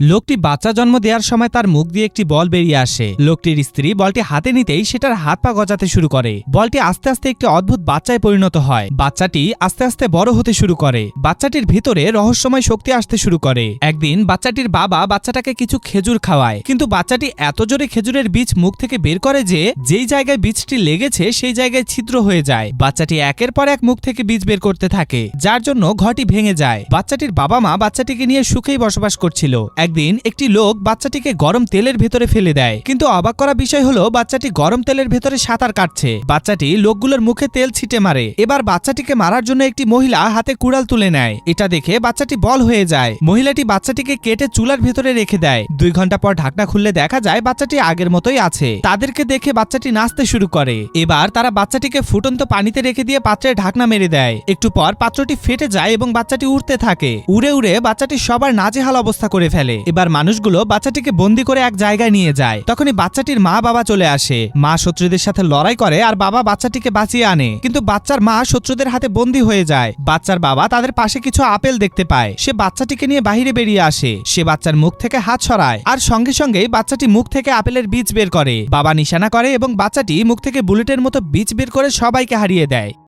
লোকটি বাচ্চা জন্ম দেওয়ার সময় তার মুখ দিয়ে একটি বল বেরিয়ে আসে। লোকটির স্ত্রী বলটি হাতে নিতেই সেটার হাত পা গজাতে শুরু করে। বলটি আস্তে আস্তে একটি অদ্ভুত বাচ্চায় পরিণত হয়। বাচ্চাটি আস্তে আস্তে বড় হতে শুরু করে। বাচ্চাটির ভিতরে রহস্যময় শক্তি আসতে শুরু করে। একদিন বাচ্চাটির বাবা বাচ্চাটাকে কিছু খেজুর খাওয়ায়। কিন্তু বাচ্চাটি এত জোরে খেজুরের বীজ মুখ থেকে বের করে যে, যেই জায়গায় বীজটি লেগেছে সেই জায়গায় ছিদ্র হয়ে যায়। বাচ্চাটি একের পর এক মুখ থেকে বীজ বের করতে থাকে। যার জন্য ঘরটি ভেঙে যায়। বাচ্চাটির বাবা মা বাচ্চাটিকে নিয়ে সুখেই বসবাস করছিল। একদিন একটি লোক বাচ্চাটিকে গরম তেলের ভেতরে ফেলে দেয়। কিন্তু অবাক করা বিষয় হলো, বাচ্চাটি গরম তেলের ভেতরে সাঁতার কাটছে। বাচ্চাটি লোকগুলোর মুখে তেল ছিটে মারে। এবার বাচ্চাটিকে মারার জন্য একটি মহিলা হাতে কুড়াল তুলে নেয়। এটা দেখে বাচ্চাটি বল হয়ে যায়। মহিলাটি বাচ্চাটিকে কেটে চুলার ভেতরে রেখে দেয়। দুই ঘণ্টা পর ঢাকনা খুললে দেখা যায় বাচ্চাটি আগের মতোই আছে। তাদেরকে দেখে বাচ্চাটি নাচতে শুরু করে। এবার তারা বাচ্চাটিকে ফুটন্ত পানিতে রেখে দিয়ে পাত্রের ঢাকনা মেরে দেয়। একটু পর পাত্রটি ফেটে যায় এবং বাচ্চাটি উড়তে থাকে। উড়ে উড়ে বাচ্চাটি সবার নাজেহাল অবস্থা করে ফেলে। এবার মানুষগুলো বাচ্চাটিকে বন্দি করে এক জায়গায় নিয়ে যায়। তখনই বাচ্চাটির মা বাবা চলে আসে। মা শত্রুদের সাথে লড়াই করে আর বাবা বাচ্চাটিকে বাঁচিয়ে আনে। কিন্তু বাচ্চার মা শত্রুদের হাতে বন্দী হয়ে যায়। বাচ্চার বাবা তাদের পাশে কিছু আপেল দেখতে পায়। সে বাচ্চাটিকে নিয়ে বাহিরে বেরিয়ে আসে। সে বাচ্চার মুখ থেকে হাত সরায়। আর সঙ্গে সঙ্গেই বাচ্চাটি মুখ থেকে আপেলের বীজ বের করে। বাবা নিশানা করে এবং বাচ্চাটি মুখ থেকে বুলেটের মতো বীজ বের করে সবাইকে হারিয়ে দেয়।